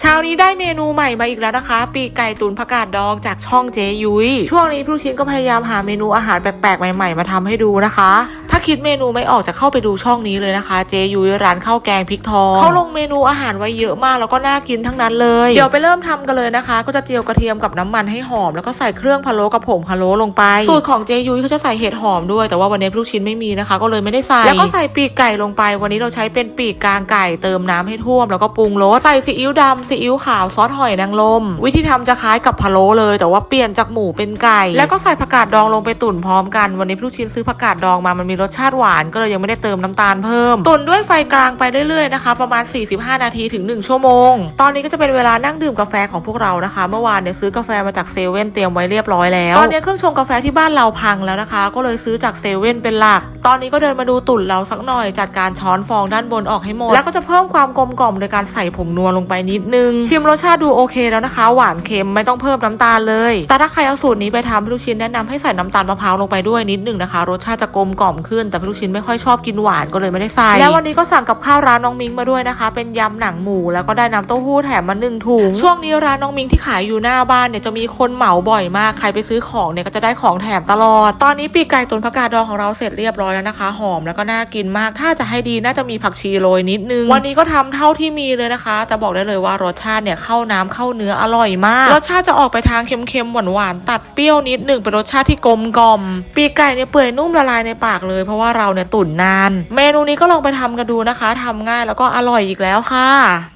เช้านี้ได้เมนูใหม่มาอีกแล้วนะคะ ปีไก่ตุนผักกาดดองจากช่องเจยุ้ยช่วงนี้พี่ลูกชิ้นก็พยายามหาเมนูอาหารแปลกๆใหม่ ๆ มาทำให้ดูนะคะถ้าคิดเมนูไม่ออกจะเข้าไปดูช่องนี้เลยนะคะ เจยุ้ยร้านข้าวแกงพริกทองเขาลงเมนูอาหารไว้เยอะมากแล้วก็น่ากินทั้งนั้นเลย เดี๋ยวไปเริ่มทำกันเลยนะคะ ก็จะเจียวกระเทียมกับน้ำมันให้หอม แล้วก็ใส่เครื่องพะโล้กับผงพะโล้ลงไป สูตรของเจยุ้ยเขาจะใส่เห็ดหอมด้วยแต่ว่าวันนี้พี่ลูกชิ้นไม่มีนะคะ ก็เลยไม่ได้ใส่แล้วก็ใส่ปีกไก่ลงไป วันนี้เราใช้เป็นปีกกลางไก่เติมน้ำให้ท่วม แล้วก็ปรุงรสใส่ซีอิ๊วดำซีอิ๊วขาวซอสหอยนางรมวิธีทำจะคล้ายกับพะโล้เลย แต่ว่าเปลี่ยนจากหมูเป็นไก่ แล้วก็ใส่ผักกาดดองลงไปตุ๋นพร้อมกันวันนี้พี่ลูกชิ้นซื้อผักกาดดองมามันมีรสชาติหวานก็เลยยังไม่ได้เติมน้ำตาลเพิ่ม ตุ๋นด้วยไฟกลางไปเรื่อยๆนะคะประมาณ 45 นาทีถึง 1 ชั่วโมง ตอนนี้ก็จะเป็นเวลานั่งดื่มกาแฟของพวกเรานะคะ เมื่อวานเนี่ยซื้อกาแฟมาจากเซเว่นเตรียมไว้เรียบร้อยแล้ว ตอนนี้เครื่องชงกาแฟที่บ้านเราพังแล้วนะคะ ก็เลยซื้อจากเซเว่นเป็นหลัก ตอนนี้ก็เดินมาดูตุ่นเราสักหน่อยจัดการช้อนฟองด้านบนออกให้หมด แล้วก็จะเพิ่มความกลมกล่อมโดยการใส่ผงนัวลงไปนิดนึง ชิมรสชาติดูโอเคแล้วนะคะ หวานเค็มไม่ต้องเพิ่มน้ำตาลเลย แต่ถ้าใครเอาสูตรนี้ไปทำพี่ลูกชิ้นแนะนำให้ใส่น้ำตาลมะพร้าวลงไปด้วยนิดนึงนะคะ รสชาติจะกลมกล่อมขึ้น แต่พี่ลูกชิ้นไม่ค่อยชอบกินหวานก็เลยไม่ได้ใส่แล้ววันนี้ก็สั่งกับข้าวร้านน้องมิงมาด้วยนะคะ เป็นยำหนังหมูแล้วก็ได้น้ำเต้าหู้แถมมาหนึ่งถุงช่วงนี้ร้านน้องมิงที่ขายอยู่หน้าบ้านเนี่ยจะมีคนเหมาบ่อยมากใครไปซื้อของเนี่ยก็จะได้ของแถมตลอด ตอนนี้ปีกไก่ตุนผักกาดดองของเราเสร็จเรียบร้อยแล้วนะคะ หอมแล้วก็น่ากินมาก ถ้าจะให้ดีน่าจะมีผักชีโรยนิดนึง วันนี้ก็ทำเท่าที่มีเลยนะคะ แต่บอกได้เลยว่ารสชาติเนี่ยเข้าน้ำเข้าเนื้ออร่อยมาก รสชาติจะออกไปทางเค็มๆหวานๆตัดเปรี้ยวนิดหนึ่งเป็นรสชาติที่กลมกล่อม ปีกไก่เนี่ยเปื่อยนุ่มละลายในปากเลยเพราะว่าเราเนี่ยตุ๋นนาน เมนูนี้ก็ลองไปทำกันดูนะคะทำง่ายแล้วก็อร่อยอีกแล้วค่ะ